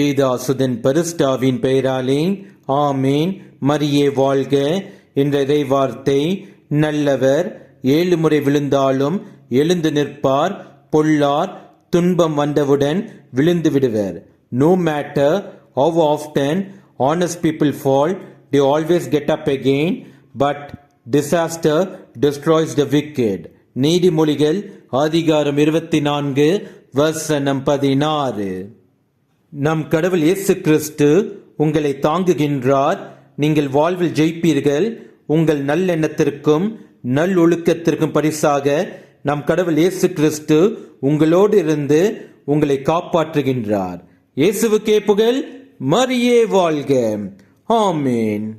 பீதாசுதன் பரிஸ்டாவின் பெயராலே ஆமேன். மரியே வாழ்க. என்ற இறைவார்த்தை நல்லவர் ஏழு முறை விழுந்தாலும் எழுந்து நிற்பார் பொல்லார் துன்பம் வந்தவுடன் விழுந்து விடுவர். No matter how often honest people fall they always get up again but disaster destroys the wicked நீதிமொழிகள் அதிகாரம் இருபத்தி நான்கு வசனம் பதினாறு. நம் கடவுள் இயேசு கிறிஸ்து உங்களை தாங்குகின்றார். நீங்கள் வாழ்வில் ஜெயிப்பீர்கள். உங்கள் நல்லெண்ணத்திற்கும் நல்லொழுக்கத்திற்கும் பரிசாக நம் கடவுள் இயேசு கிறிஸ்து உங்களோடு இருந்து உங்களை காப்பாற்றுகின்றார். இயேசுவுக்கே புகழ் மரியே வாழ்க. ஆமேன்.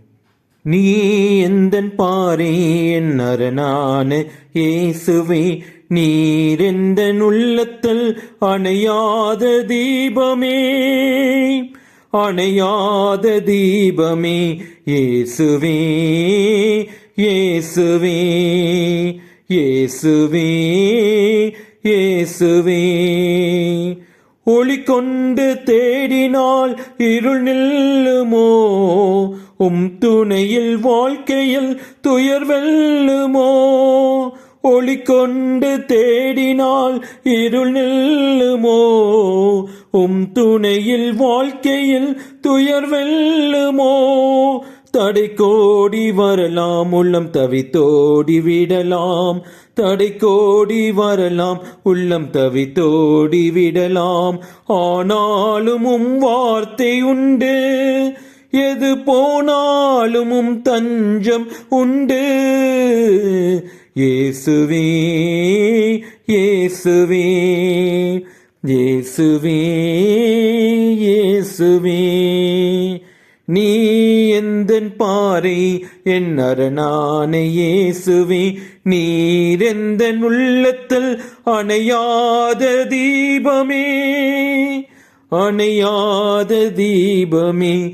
நீயே எந்தன் பாரே என் அரணான இயேசுவே நீரெந்த உள்ளத்தில் அணையாத தீபமே அணையாத தீபமே இயேசுவே இயேசுவே இயேசுவே இயேசுவே. ஒளி கொண்டு தேடினால் இருள் நில்லுமோ உம் துணையில் வாழ்க்கையில் துயர் வெல்லுமோ? ஒளி கொண்டு தேடினால் இருள் நில்லுமோ? உம் துணையில் வாழ்க்கையில் துயர் வெல்லுமோ? தடை கோடி வரலாம் உள்ளம் தவித்தோடி விடலாம். தடை கோடி வரலாம் உள்ளம் தவித்தோடி விடலாம். ஆனாலும் உம் வார்த்தை உண்டு. எது போனாலும் தஞ்சம் உண்டு. இயேசுவே இயேசுவே இயேசுவே இயேசுவே. நீ எந்தன் பாறை என் அரணான இயேசுவே. நீரெந்தன் உள்ளத்தில் அணையாத தீபமே அணையாத தீபமே.